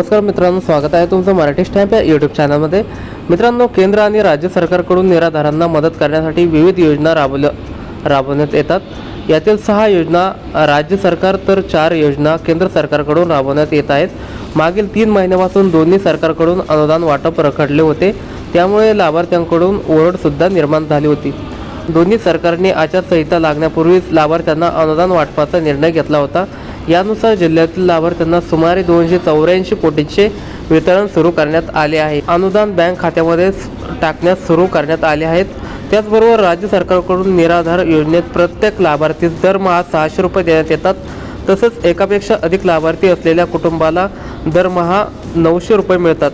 नमस्कार मित्रांनो स्वागत आहे तुमचं मराठी स्टॅम्प या यूट्यूब चॅनलमध्ये. मित्रांनो केंद्र आणि राज्य सरकारकडून निराधारांना मदत करण्यासाठी विविध योजना राबवल्या राबवण्यात येतात. यातील सहा योजना राज्य सरकार तर चार योजना केंद्र सरकारकडून राबवण्यात येत आहेत. मागील तीन महिन्यापासून दोन्ही सरकारकडून अनुदान वाटप रखडले होते. त्यामुळे लाभार्थ्यांकडून ओरडसुद्धा निर्माण झाली होती. दोन्ही सरकारने आचारसंहिता लागण्यापूर्वीच लाभार्थ्यांना अनुदान वाटपाचा निर्णय घेतला होता. यानुसार जिल्ह्यातील लाभार्थ्यांना सुमारे दोनशे चौऱ्याऐंशी कोटींचे वितरण सुरू करण्यात आले आहे. अनुदान बँक खात्यामध्ये टाकण्यास सुरू करण्यात आले आहेत. त्याचबरोबर राज्य सरकारकडून निराधार योजनेत प्रत्येक लाभार्थीस दरमहा सहाशे रुपये देण्यात येतात. तसंच एकापेक्षा अधिक लाभार्थी असलेल्या कुटुंबाला दरमहा नऊशे रुपये मिळतात.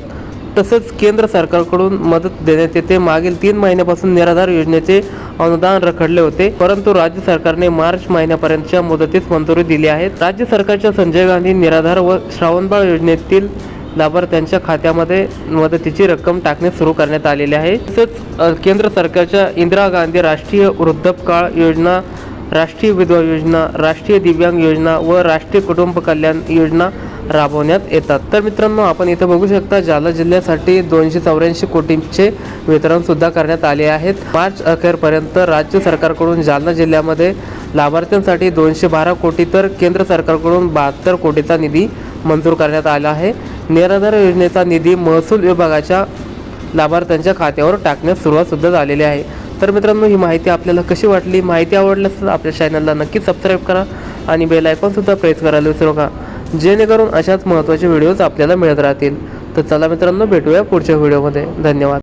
तसंच केंद्र सरकारकडून मदत देण्यात येते. मागील तीन महिन्यापासून निराधार योजनेचे अनुदान रखडले होते. परंतु राज्य सरकारने मार्च महिन्यापर्यंतच्या मुदतीस मंजुरी दिली आहे. राज्य सरकारच्या संजय गांधी निराधार व श्रावणबाळ योजनेतील लाभार्थ्यांच्या खात्यामध्ये मदतीची रक्कम टाकणे सुरू करण्यात आलेली आहे. तसंच केंद्र सरकारच्या इंदिरा गांधी राष्ट्रीय वृद्धपकाळ योजना राष्ट्रीय विधवा योजना राष्ट्रीय दिव्यांग योजना व राष्ट्रीय कुटुंब कल्याण योजना राबवण्यात येतात. तर मित्रांनो आपण इथे बघू शकता जालना जिल्ह्यासाठी दोनशे चौऱ्याऐंशी कोटींचे वितरण सुद्धा करण्यात आले आहेत. मार्च अखेरपर्यंत राज्य सरकारकडून जालना जिल्ह्यामध्ये लाभार्थ्यांसाठी दोनशे बारा कोटी तर केंद्र सरकारकडून बहात्तर कोटीचा निधी मंजूर करण्यात आला आहे. निराधार योजनेचा निधी महसूल विभागाच्या लाभार्थ्यांच्या खात्यावर टाकण्यास सुरुवात सुद्धा झालेली आहे. तर मित्रांनो ही माहिती आपल्याला कशी वाटली? माहिती आवडल्यास आपल्या चॅनलला नक्की सबस्क्राईब करा आणि बेल आयकॉनसुद्धा प्रेस करायला विसरू नका. जेणेकरून अशाच महत्त्वाचे व्हिडिओज आपल्याला मिळत राहतील. तर चला मित्रांनो भेटूया पुढच्या व्हिडिओमध्ये. धन्यवाद.